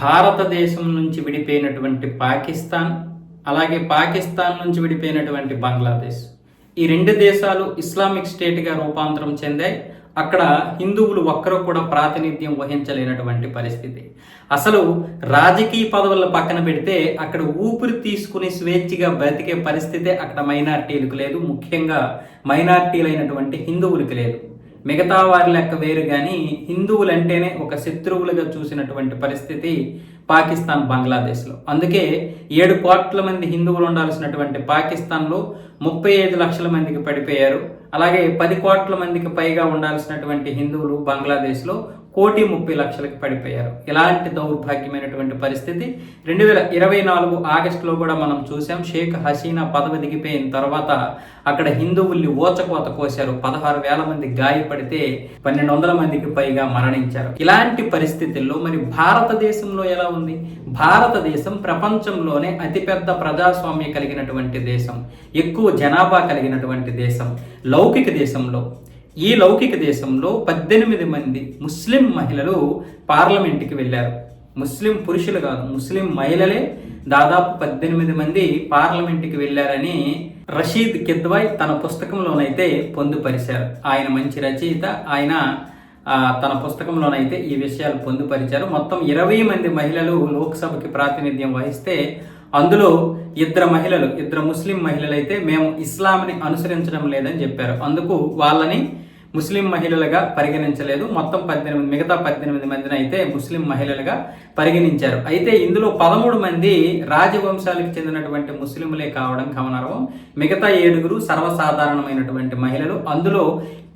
భారతదేశం నుంచి విడిపోయినటువంటి పాకిస్తాన్ అలాగే పాకిస్తాన్ నుంచి విడిపోయినటువంటి బంగ్లాదేశ్. ఈ రెండు దేశాలు ఇస్లామిక్ స్టేట్గా రూపాంతరం చెందాయి. అక్కడ హిందువులు ఒక్కరు కూడా ప్రాతినిధ్యం వహించలేనటువంటి పరిస్థితి. అసలు రాజకీయ పదవుల పక్కన పెడితే అక్కడ ఊపిరి తీసుకుని స్వేచ్ఛగా బ్రతికే పరిస్థితే అక్కడ మైనార్టీలకు లేదు. ముఖ్యంగా మైనార్టీలైనటువంటి హిందువులకు లేదు. మిగతా వారి లెక్క వేరు కానీ హిందువులంటేనే ఒక శత్రువులుగా చూసినటువంటి పరిస్థితి పాకిస్తాన్ బంగ్లాదేశ్లో. అందుకే ఏడు కోట్ల మంది హిందువులు ఉండాల్సినటువంటి పాకిస్తాన్లో ముప్పై ఐదు లక్షల మందికి పడిపోయారు. అలాగే పది కోట్ల మందికి పైగా ఉండాల్సినటువంటి హిందువులు బంగ్లాదేశ్లో కోటి ముప్పై లక్షలకు పడిపోయారు. ఇలాంటి దౌర్భాగ్యమైనటువంటి పరిస్థితి రెండు వేల ఇరవై నాలుగు ఆగస్టులో కూడా మనం చూసాం షేక్ హసీనా పదవి దిగిపోయిన తర్వాత అక్కడ హిందువుల్ని ఓచకోత కోశారు. పదహారు వేల మంది గాయపడితే పన్నెండు వందల మందికి పైగా మరణించారు. ఇలాంటి పరిస్థితుల్లో మరి భారతదేశంలో ఎలా ఉంది? భారతదేశం ప్రపంచంలోనే అతిపెద్ద ప్రజాస్వామ్య కలిగినటువంటి దేశం. ఎక్కువ జనాభా కలిగినటువంటి దేశం. లౌకిక దేశంలో ఈ లౌకిక దేశంలో పద్దెనిమిది మంది ముస్లిం మహిళలు పార్లమెంట్కి వెళ్ళారు. ముస్లిం పురుషులు కాదు ముస్లిం మహిళలే దాదాపు పద్దెనిమిది మంది పార్లమెంట్కి వెళ్ళారని రషీద్ కిద్వాయ్ తన పుస్తకంలోనైతే పొందుపరిచారు. ఆయన మంచి రచయిత ఆయన తన పుస్తకంలోనైతే ఈ విషయాలు పొందుపరిచారు. మొత్తం ఇరవై మంది మహిళలు లోక్సభకి ప్రాతినిధ్యం వహిస్తే అందులో ఇద్దరు మహిళలు ఇద్దరు ముస్లిం మహిళలు అయితే మేము ఇస్లాంని అనుసరించడం లేదని చెప్పారు. అందుకు వాళ్ళని ముస్లిం మహిళలుగా పరిగణించలేదు. మొత్తం పద్దెనిమిది మిగతా పద్దెనిమిది మందిని అయితే ముస్లిం మహిళలుగా పరిగణించారు. అయితే ఇందులో పదమూడు మంది రాజవంశాలకు చెందినటువంటి ముస్లింలే కావడం గమనార్హం. మిగతా ఏడుగురు సర్వసాధారణమైనటువంటి మహిళలు. అందులో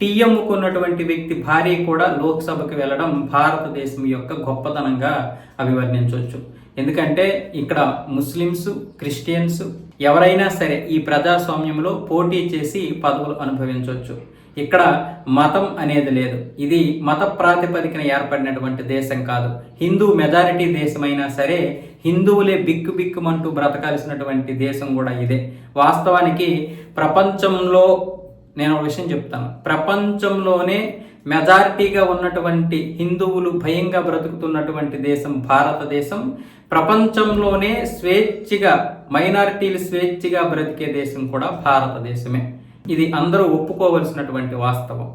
టీఎమ్ముకున్నటువంటి వ్యక్తి భార్య కూడా లోక్సభకు వెళ్ళడం భారతదేశం యొక్క గొప్పతనంగా అభివర్ణించవచ్చు. ఎందుకంటే ఇక్కడ ముస్లిమ్స్ క్రిస్టియన్స్ ఎవరైనా సరే ఈ ప్రజాస్వామ్యంలో పోటీ చేసి పదవులు అనుభవించవచ్చు. ఇక్కడ మతం అనేది లేదు. ఇది మత ప్రాతిపదికన ఏర్పడినటువంటి దేశం కాదు. హిందూ మెజారిటీ దేశమైనా సరే హిందువులే బిక్కు బిక్కుమంటూ బ్రతకాల్సినటువంటి దేశం కూడా ఇదే. వాస్తవానికి ప్రపంచంలో నేను ఒక విషయం చెప్తాను. ప్రపంచంలోనే మెజారిటీగా ఉన్నటువంటి హిందువులు భయంగా బ్రతుకుతున్నటువంటి దేశం భారతదేశం. ప్రపంచంలోనే స్వేచ్ఛగా మైనారిటీలు స్వేచ్ఛగా బ్రతికే దేశం కూడా భారతదేశమే. ఇది అందరూ ఒప్పుకోవలసినటువంటి వాస్తవం.